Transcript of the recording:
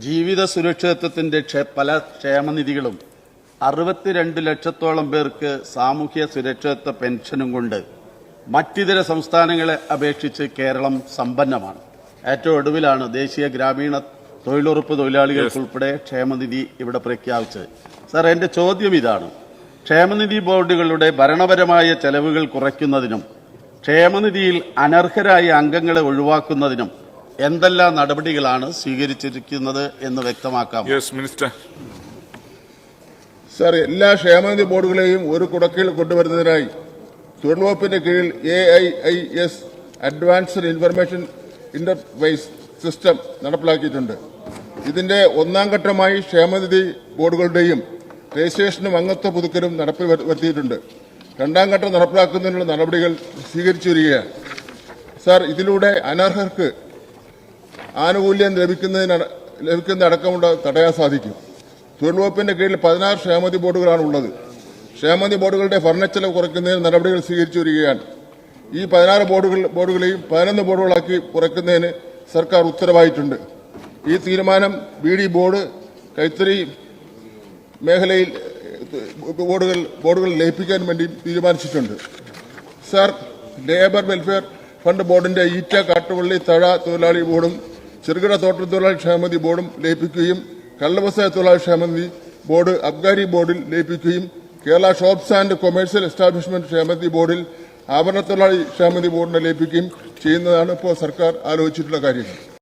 ജീവിത സുരക്ഷിതത്വത്തിന്റെ ക്ഷേ- പല ക്ഷേമനിധികളും അറുപത്തിരണ്ട് ലക്ഷത്തോളം പേർക്ക് സാമൂഹ്യ സുരക്ഷിതത്വ പെൻഷനും കൊണ്ട് മറ്റിതര സംസ്ഥാനങ്ങളെ അപേക്ഷിച്ച് കേരളം സമ്പന്നമാണ്. ഏറ്റവും ഒടുവിലാണ് ദേശീയ ഗ്രാമീണ തൊഴിലുറപ്പ് തൊഴിലാളികൾക്കുൾപ്പെടെ ക്ഷേമനിധി ഇവിടെ പ്രഖ്യാപിച്ചത്. സാർ എന്റെ ചോദ്യം ഇതാണ്. ക്ഷേമനിധി ബോർഡുകളുടെ ഭരണപരമായ ചെലവുകൾ കുറയ്ക്കുന്നതിനും ക്ഷേമനിധിയിൽ അനർഹരായ അംഗങ്ങളെ ഒഴിവാക്കുന്നതിനും എന്തെല്ലാം നടപടികളാണ് സ്വീകരിച്ചിരിക്കുന്നത് എന്ന് വ്യക്തമാക്കാം. യെസ് മിനിസ്റ്റർ സാർ എല്ലാ ക്ഷേമനിധി ബോർഡുകളെയും ഒരു കുടക്കീഴിൽ കൊണ്ടുവരുന്നതിനായി തൊഴിൽ വകുപ്പിന്റെ കീഴിൽ A I I S advanced information interface system നടപ്പിലാക്കിയിട്ടുണ്ട്. ഇതിന്റെ ഒന്നാം ഘട്ടമായി ക്ഷേമനിധി ബോർഡുകളുടെയും രജിസ്ട്രേഷനും അംഗത്വ പുതുക്കലും നടപ്പിൽ വരുത്തിയിട്ടുണ്ട്. രണ്ടാം ഘട്ടം നടപ്പിലാക്കുന്നതിനുള്ള നടപടികൾ സ്വീകരിച്ചു വരികയാണ്. സാർ ഇതിലൂടെ അനർഹർക്ക് ആനുകൂല്യം ലഭിക്കുന്നതിന് ലഭിക്കുന്ന അടക്കമുള്ള തടയാൻ സാധിക്കും. തൊഴിൽ വകുപ്പിന്റെ കീഴിൽ പതിനാറ് ക്ഷേമതി ബോർഡുകളാണ് ഉള്ളത് ക്ഷേമതി ബോർഡുകളുടെ ഭരണച്ചെലവ് കുറയ്ക്കുന്നതിന് നടപടികൾ സ്വീകരിച്ചു വരികയാണ്. ഈ പതിനാറ് ബോർഡുകൾ ബോർഡുകളെയും പതിനൊന്ന് ബോർഡുകളാക്കി കുറയ്ക്കുന്നതിന് സർക്കാർ ഉത്തരവായിട്ടുണ്ട്. ഈ തീരുമാനം ബി ഡി ബോർഡ് കൈത്തറി മേഖലയിൽ ബോർഡുകൾ ബോർഡുകൾ ലയിപ്പിക്കാൻ വേണ്ടി തീരുമാനിച്ചിട്ടുണ്ട്. സാർ ലേബർ വെൽഫെയർ ഫണ്ട് ബോർഡിന്റെ ഈറ്റ കാട്ടുപള്ളി തഴ തൊഴിലാളി ബോർഡും ചെറുകിട തോട്ടത്തൊഴിലാളി ക്ഷേമനിധി ബോർഡും ലയിപ്പിക്കുകയും കള്ളവ്യവസായ തൊഴിലാളി ക്ഷേമനിധി ബോർഡ് അബ്ഗാരി ബോർഡിൽ ലയിപ്പിക്കുകയും Kerala shops and commercial establishment ക്ഷേമനിധി ബോർഡിൽ ആഭരണ തൊഴിലാളി ക്ഷേമനിധി ബോർഡിനെ ലയിപ്പിക്കുകയും ചെയ്യുന്നതാണ് ഇപ്പോൾ സർക്കാർ ആലോചിച്ചിട്ടുള്ള കാര്യങ്ങൾ.